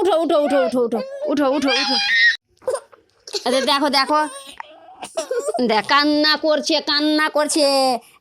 উঠো উঠো উঠো উঠো উঠো উঠো উঠো উঠো। আরে দেখো দেখো। দেখ, কান্না করছে কান্না করছে।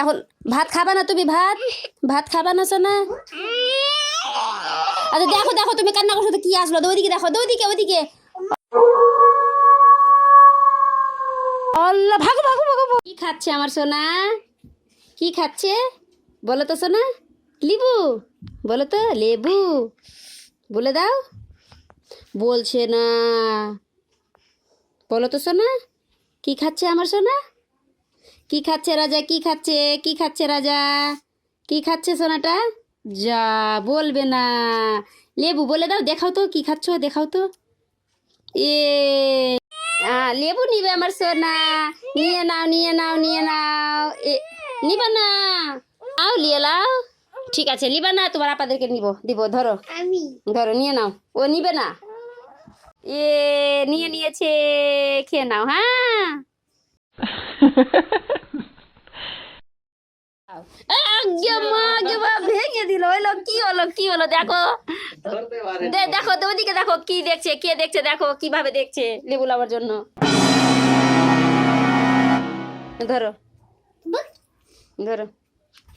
এখন ভাত খাবা না তুমি, ভাত? ভাত খাবা না শোনা আচ্ছা দেখো দেখো, তুমি কান্না করছ, তো কি আসলো? ওইদিকে দেখো ওইদিকে ওইদিকে। ভাগো ভাগো ভাগো। কি খাচ্ছে আমার, সোনা? কি খাচ্ছে? বলো তো, সোনা। লিবু, বলো তো, লেবু, বলে দাও। বলছে না। বলো তো সোনা, কি খাচ্ছে আমার সোনা? কি খাচ্ছে রাজা, কি খাচ্ছে কি খাচ্ছে রাজা? কি খাচ্ছে সোনাটা? যা বলবে না। লেবু, বলে দাও, দেখাও তো, কি খাচ্ছ, দেখাও তো। এ লেবু নিবে আমার সোনা। নিয়ে নাও নিয়ে নাও নিয়ে নাও। এ, নিবা না। আও, নিয়ে নাও। ঠিক আছে নিবা না তোমার আপাদেরকে নিব দিব ধরো। আমি। ধরো নিয়ে নাও। ও নিবে না? এ নিয়ে নিয়েছে খেয়ে নাও হ্যাঁ। ভেঙে দিল হইল কি হলো কি হলো দেখো। দেখো তো ওদিকে দেখো কি দেখছে কে দেখছে দেখো কীভাবে দেখছে লেবু জন্য। ধরো। ধরো।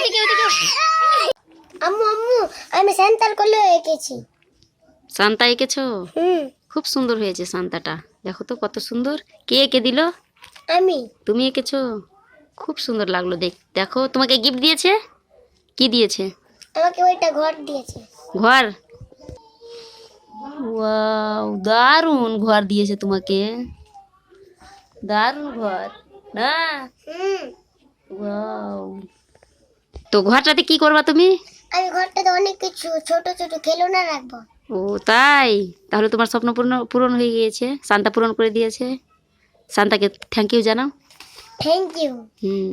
ওদিকে ওদিকে ওদিকে আম্মু আম্মু আমি করলে এঁকেছি সান্তা এঁকেছো? হুম। খুব সুন্দর হয়েছে সান্তাটা। দেখো তো কত সুন্দর। কে এঁকে দিল? আমি। তুমি এঁকেছো? খুব সুন্দর লাগল দেখ দেখো তোমাকে গিফট দিয়েছে? কি দিয়েছে? আমাকে ওইটা ঘর দিয়েছে। ঘর? ওয়াও দারুণ ঘর দিয়েছে তোমাকে। দারুণ ঘর না? হুম। ওয়াও। তো ঘরটাতে কি করবা তুমি? আমি ঘরটাতে অনেক কিছু ছোট ছোট খেলনা রাখব। ও তাই? তাহলে তোমার স্বপ্ন পূর্ণ পূরণ হয়ে গিয়েছে। সান্তা পূরণ করে দিয়েছে। সান্তাকে থ্যাংক ইউ জানাও। Thank you hmm.